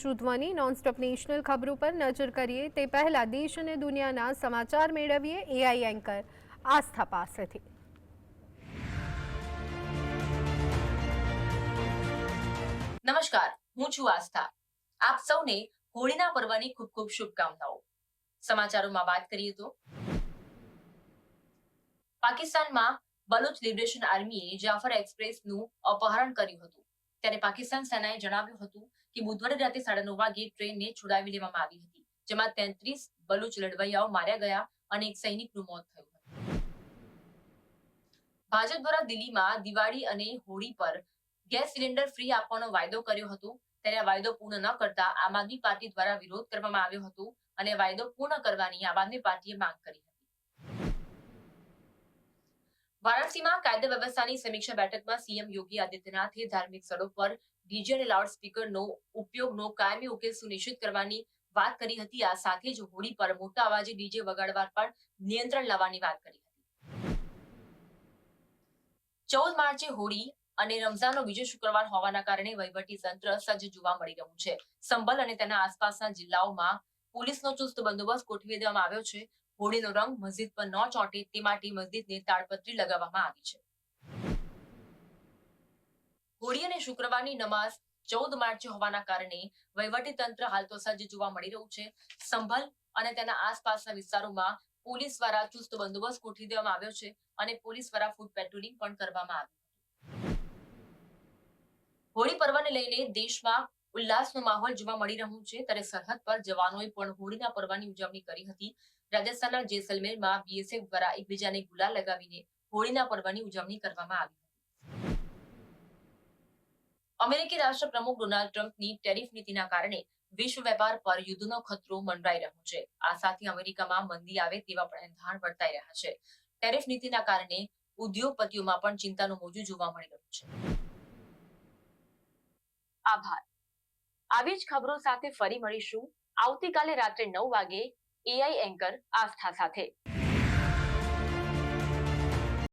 છું ધ્વનિ nonstop national ખબરો પર નજર કરીએ તે પહેલા દેશ અને દુનિયાના સમાચાર મેળવીએ એઆઈ એન્કર આસ્થા પાસેથી. નમસ્કાર, હું છું આસ્થા. આપ સૌને હોળીના પર્વની ખૂબ ખૂબ શુભકામનાઓ. સમાચારોમાં વાત કરીએ તો પાકિસ્તાનમાં બલુચ લિબરેશન આર્મીએ જાફર એક્સપ્રેસનું અપહરણ કર્યું હતું. ત્યારે પાકિસ્તાન સેનાએ જણાવ્યું હતું કે બુધવારે રાતે સાડા નવ વાગે ટ્રેનને છોડાવી લેવામાં આવી હતી, જેમાં તેત્રીસ બલુચ લડવૈયાઓ માર્યા ગયા અને એક સૈનિકનું મોત થયું ભાજપ દ્વારા દિલ્હીમાં દિવાળી અને હોળી પર ગેસ સિલિન્ડર ફ્રી આપવાનો વાયદો કર્યો હતો, ત્યારે આ વાયદો પૂર્ણ ન કરતા આમ આદમી પાર્ટી દ્વારા વિરોધ કરવામાં આવ્યો હતો અને વાયદો પૂર્ણ કરવાની આમ આદમી પાર્ટીએ માંગ કરી હતી. વારાણસીમાં કાયદા વ્યવસ્થાની સમીક્ષા બેઠકમાં સીએમ યોગી આદિત્યનાથે ધાર્મિક સ્થળો પર ડીજે અને લાઉડ ઉપયોગનો કાયમી ઉકેલ સુનિશ્ચિત કરવાની વાત કરી હતી. આ સાથે જ હોળી પર મોટા અવાજે ડીજે વગાડવા પર નિયંત્રણ લાવવાની વાત કરી હતી. ચૌદ માર્ચે હોળી અને રમઝાનનો બીજો શુક્રવાર હોવાના કારણે વહીવટી તંત્ર સજ્જ જોવા મળી રહ્યું છે. સંભલ અને તેના આસપાસના જિલ્લાઓમાં પોલીસનો ચુસ્ત બંદોબસ્ત ગોઠવી દેવામાં આવ્યો છે. હોળીનો રંગ મસ્જિદ પર ન ચોંટે તે માટે મસ્જિદને તાડપત્રી લગાવવામાં આવી છે. હોળી અને શુક્રવારની નમાઝ ચૌદ માર્ચે હોવાના કારણે વહીવટી તંત્ર હાલ તો સજ્જ જોવા મળી રહ્યું છે. સંભલ અને તેના આસપાસના વિસ્તારોમાં પોલીસ દ્વારા ચુસ્ત બંદોબસ્ત ગોઠવી દેવામાં આવ્યો છે અને પોલીસ દ્વારા ફૂડ પેટ્રોલિંગ પણ કરવામાં આવ્યું હોળી પર્વને લઈને દેશમાં ઉલ્લાસનો માહોલ જોવા મળી રહ્યો છે. ત્યારે સરહદ પર જવાનોએ પણ હોળીના પર્વની ઉજવણી કરી હતી. રાજસ્થાનના જેસલમેરમાં બીએસએફ દ્વારા એકબીજાને ગુલાલ લગાવીને હોળીના પર્વની ઉજવણી કરવામાં આવી હતી. અમેરિકી રાષ્ટ્ર પ્રમુખ ડોનાલ્ડ ટ્રમ્પની ટેરિફ નીતિના કારણે વિશ્વ વેપાર પર યુદ્ધનો ખતરો મંડરાઈ રહ્યો છે. આ સાથે અમેરિકામાં મંદી આવે તેવા પણ એંધાણ વર્તાઈ રહ્યા છે. ટેરિફ નીતિના કારણે ઉદ્યોગપતિઓમાં પણ ચિંતાનું મોજું જોવા મળી રહ્યું છે. આભાર. આવી જ ખબરો સાથે ફરી મળીશું. આવતીકાલે રાત્રે નવ વાગે એઆઈ એન્કર આસ્થા સાથે.